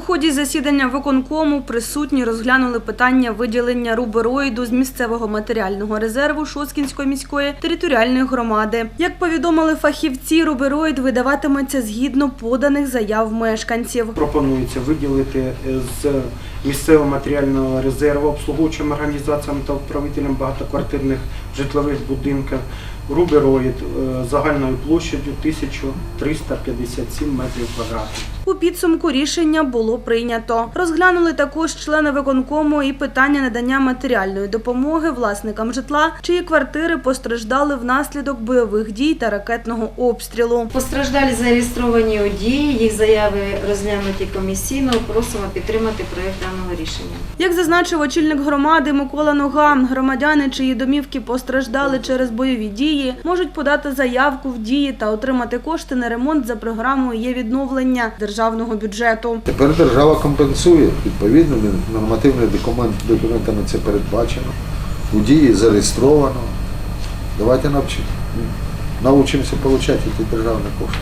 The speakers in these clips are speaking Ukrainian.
У ході засідання виконкому присутні розглянули питання виділення рубероїду з місцевого матеріального резерву Шоскінської міської територіальної громади. Як повідомили фахівці, рубероїд видаватиметься згідно поданих заяв мешканців. Пропонується виділити е, з місцевого матеріального резерву обслуговуючим організаціям та управителям багатоквартирних житлових будинків рубероїд е, загальною площадю 1357 метрів квадратних. У підсумку рішення було прийнято. Розглянули також члени виконкому і питання надання матеріальної допомоги власникам житла, чиї квартири постраждали внаслідок бойових дій та ракетного обстрілу. Постраждалі зареєстровані одії, їх заяви розглянуті комісійно. Просимо підтримати проект даного рішення. Як зазначив очільник громади Микола Нога, громадяни, чиї домівки постраждали через бойові дії, можуть подати заявку в дії та отримати кошти на ремонт за програмою є відновлення державного бюджету. Тепер держава компенсує відповідно нормативними документ- документами це передбачено. У дії зареєстровано. Давайте навчимо. навчимося отримати ці державні кошти.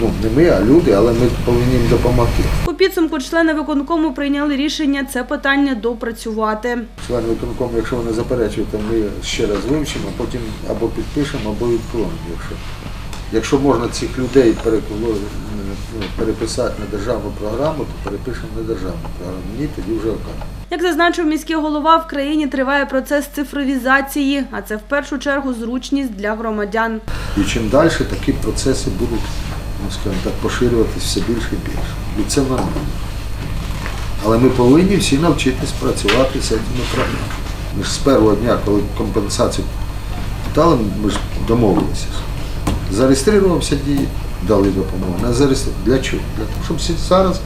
Ну, не ми, а люди, але ми повинні їм допомогти. У підсумку члени виконкому прийняли рішення це питання допрацювати. Члени виконкому, якщо вони заперечують, то ми ще раз вивчимо, а потім або підпишемо, або відклонимо. Якщо, якщо можна цих людей переколо- ну, переписати на державну програму, то перепишемо на державну програму. Ні, тоді вже окремо. Як зазначив міський голова, в країні триває процес цифровізації, а це в першу чергу зручність для громадян. І чим далі такі процеси будуть, ну, скажімо так, поширюватися все більше і більше. І це нормально. Але ми повинні всі навчитись працювати з цими проблемами. Ми ж з першого дня, коли компенсацію питали, ми ж домовилися. Зареєструвався дії, дали допомогу. на зареєстрував. Для чого? Для того, щоб зараз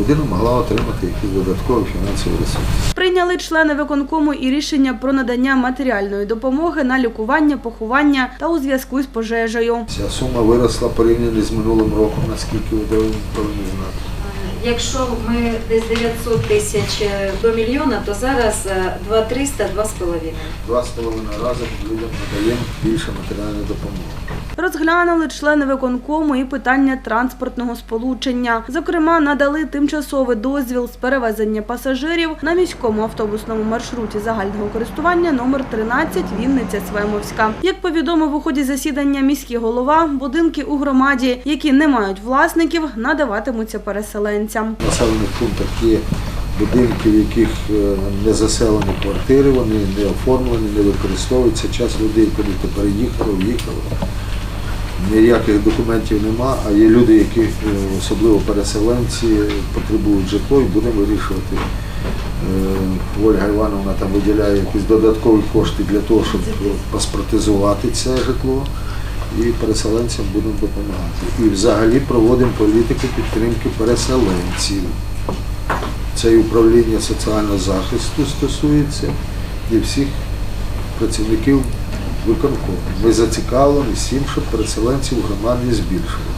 людина могла отримати якісь додаткові фінансові ресурси. Прийняли члени виконкому і рішення про надання матеріальної допомоги на лікування, поховання та у зв'язку з пожежею. Ця сума виросла порівняно з минулим роком, наскільки ви повинні знати. Якщо ми десь 900 тисяч е, до мільйона, то зараз е, 2300 2,5. Два з половиною рази людям надаємо більше матеріальної допомоги. Розглянули члени виконкому і питання транспортного сполучення. Зокрема, надали тимчасовий дозвіл з перевезення пасажирів на міському автобусному маршруті загального користування номер 13 Вінниця Свемовська. Як повідомив у ході засідання міський голова, будинки у громаді, які не мають власників, надаватимуться переселенцям. В населених пунктах є будинки, в яких е, не заселені квартири, вони не оформлені, не використовуються. Час людей куди-то переїхали, в'їхали. Ніяких документів нема, а є люди, які, е, особливо переселенці, потребують житло і будемо вирішувати. Е, Ольга Івановна там виділяє якісь додаткові кошти для того, щоб паспортизувати це житло і переселенцям будемо допомагати. І взагалі проводимо політику підтримки переселенців. Це і управління соціального захисту стосується і всіх працівників виконкому. Ми зацікавлені всім, щоб переселенців в громаді збільшили.